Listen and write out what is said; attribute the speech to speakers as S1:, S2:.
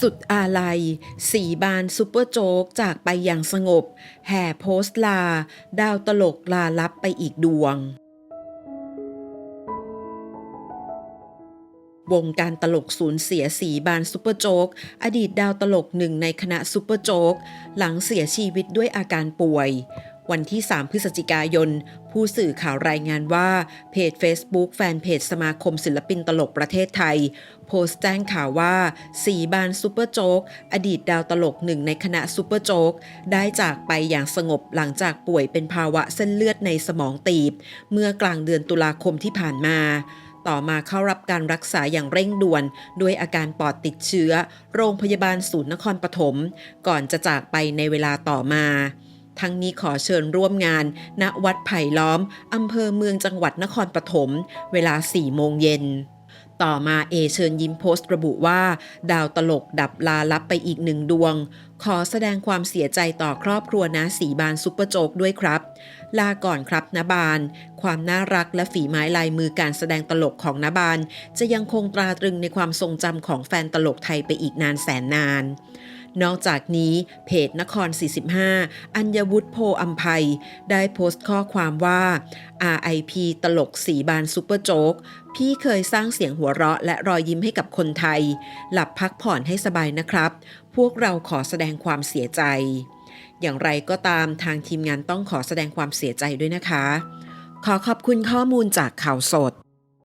S1: สุดอาลัย สีบานซูเปอร์โจ๊กจากไปอย่างสงบ แห่โพสต์ลา ดาวตลกลาลับไปอีกดวง วงการตลกสูญเสียสีบานซูเปอร์โจ๊ก อดีตดาวตลกหนึ่งในคณะซูเปอร์โจ๊ก หลังเสียชีวิตด้วยอาการป่วย วันที่ 3 พฤศจิกายน ผู้สื่อข่าวรายงานว่า เพจ Facebook แฟนเพจสมาคมศิลปินตลกประเทศไทย โพสต์แจ้งข่าวว่า สีบานซูเปอร์โจ๊ก อดีตดาวตลกหนึ่งในคณะซูเปอร์โจ๊ก ได้จากไปอย่างสงบหลังจากป่วยเป็นภาวะเส้นเลือดในสมองตีบ เมื่อกลางเดือนตุลาคมที่ผ่านมาต่อมาเข้ารับการรักษาอย่างเร่งด่วนด้วยอาการปอดติดเชื้อ โรงพยาบาลศูนย์นครปฐม ก่อนจะจากไปในเวลาต่อมา ทั้งนี้ขอเชิญร่วมงาน ณวัดไผ่ล้อมอำเภอเมืองจังหวัดนครปฐมเวลา 4 โมงเย็นต่อมาเอเชิญยิ้มโพสต์ระบุว่า ดาวตลกดับลาลับไปอีกหนึ่งดวง ขอแสดงความเสียใจต่อครอบครัวนะสีบานซุปเปอร์โจกด้วยครับ ลาก่อนครับนบาน ความน่ารักและฝีไม้ลายมือการแสดงตลกของนบาน จะยังคงตราตรึงในความทรงจำของแฟนตลกไทยไปอีกนานแสนนาน นอกจากนี้เพจนคร 45 อัญวุฒิโพอัมภัย ได้โพสต์ข้อความว่า RIP ตลกสีบานซุปเปอร์โจ๊กพี่เคยสร้างเสียงหัวเราะและรอยยิ้มให้กับคนไทย หลับพักผ่อนให้สบายนะครับ พวกเราขอแสดงความเสียใจ อย่างไรก็ตามทางทีมงานต้องขอแสดงความเสียใจด้วยนะคะ ขอขอบคุณข้อมูลจากข่าวสด